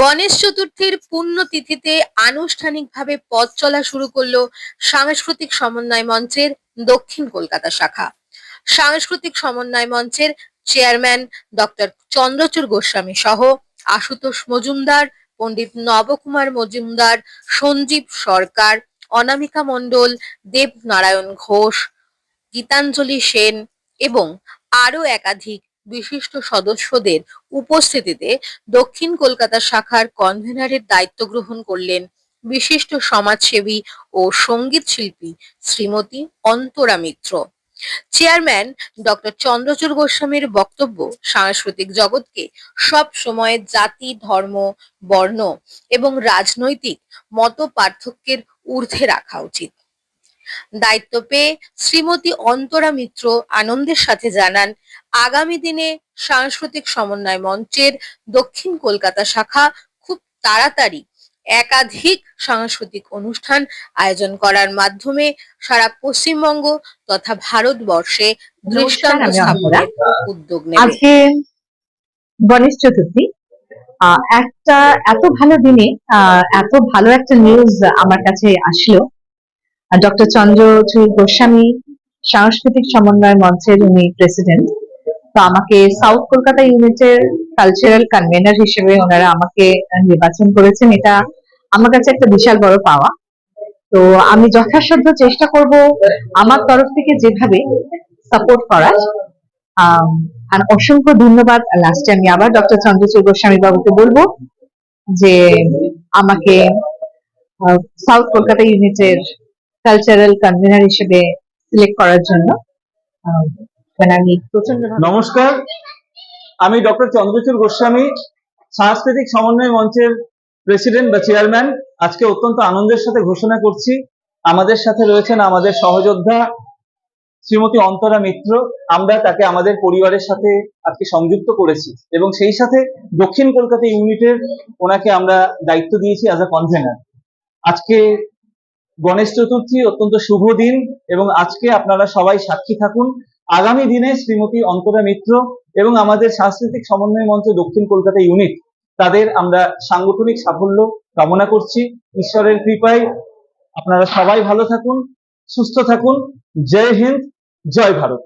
গণেশ চতুর্থীর পুণ্যতিথিতে আনুষ্ঠানিকভাবে পথ চলা শুরু করল সাংস্কৃতিক সমন্বয় মঞ্চের দক্ষিণ কলকাতা শাখা। সাংস্কৃতিক সমন্বয় মঞ্চের চেয়ারম্যান ডক্টর চন্দ্রচূড় গোস্বামী সহ আশুতোষ মজুমদার, পণ্ডিত নবকুমার মজুমদার, সঞ্জীব সরকার, অনামিকা মণ্ডল, দেবনারায়ণ ঘোষ, গীতাঞ্জলি সেন এবং আরও একাধিক বিশিষ্ট সদস্যদের উপস্থিতিতে দক্ষিণ কলকাতা শাখার কনভেনারের দায়িত্ব গ্রহণ করলেন বিশিষ্ট সমাজসেবী ও সংগীত শিল্পী শ্রীমতী অন্তরা মিত্র। চেয়ারম্যান ডক্টর চন্দ্রচূড় গোস্বামীর বক্তব্য সাংস্কৃতিক জগৎকে সব সময় জাতি, ধর্ম, বর্ণ এবং রাজনৈতিক মত পার্থক্যের ঊর্ধ্বে রাখা উচিত। দায়িত্ব পেয়ে শ্রীমতী অন্তরা মিত্র আনন্দের সাথে জানান আগামী দিনে সাংস্কৃতিক সমন্বয় মঞ্চের দক্ষিণ কলকাতা শাখা খুব তাড়াতাড়ি একাধিক সাংস্কৃতিক অনুষ্ঠান আয়োজন করার মাধ্যমে সারা পশ্চিমবঙ্গ তথা ভারতবর্ষে দৃষ্টান্ত স্থাপনের উদ্যোগ নেবে। আজকে গণেশ চতুর্থী। একটা এত ভালো দিনে আহ, এত ভালো একটা নিউজ আমার কাছে আসলো। ডক্টর চন্দ্রচূড় গোস্বামী সাংস্কৃতিক সমন্বয় মঞ্চের উনি প্রেসিডেন্ট তো আমাকে সাউথ কলকাতা ইউনিটের কালচারাল কনভেনার হিসেবে ওনারা আমাকে নির্বাচন করেছেন। এটা আমার কাছে একটা বিশাল বড় পাওয়া। তো আমি যথাসাধ্য চেষ্টা করব আমার তরফ থেকে যেভাবে সাপোর্ট করার। আর অসংখ্য ধন্যবাদ। লাস্টে আমি আবার ডক্টর চন্দ্রচূড় গোস্বামী বাবুকে বলব যে আমাকে সাউথ কলকাতা ইউনিটের কালচারাল কনভেনার হিসেবে সিলেক্ট করার জন্য। প্রচণ্ড নমস্কার, আমি ডক্টর চন্দ্রচূড় গোস্বামী, সাংস্কৃতিক সমন্বয় মঞ্চের প্রেসিডেন্ট বা চেয়ারম্যান আজকে অত্যন্ত আনন্দের সাথে ঘোষণা করছি। আমাদের সাথে রয়েছেন আমাদের সহযোদ্ধা শ্রীমতী অন্তরা মিত্র। আমরা তাকে আমাদের পরিবারের সাথে আজকে সংযুক্ত করেছি এবং সেই সাথে দক্ষিণ কলকাতা ইউনিটের ওনাকে আমরা দায়িত্ব দিয়েছি অ্যাজ আ কনভেনার আজকে গণেশ চতুর্থী অত্যন্ত শুভ দিন এবং আজকে আপনারা সবাই সাক্ষী থাকুন। আগামী দিনে শ্রীমতী অন্তরা মিত্র এবং আমাদের সাংস্কৃতিক সমন্বয় মঞ্চ দক্ষিণ কলকাতা ইউনিট, তাদের আমরা সাংগঠনিক সাফল্য কামনা করছি। ঈশ্বরের কৃপায় আপনারা সবাই ভালো থাকুন, সুস্থ থাকুন। জয় হিন্দ, জয় ভারত।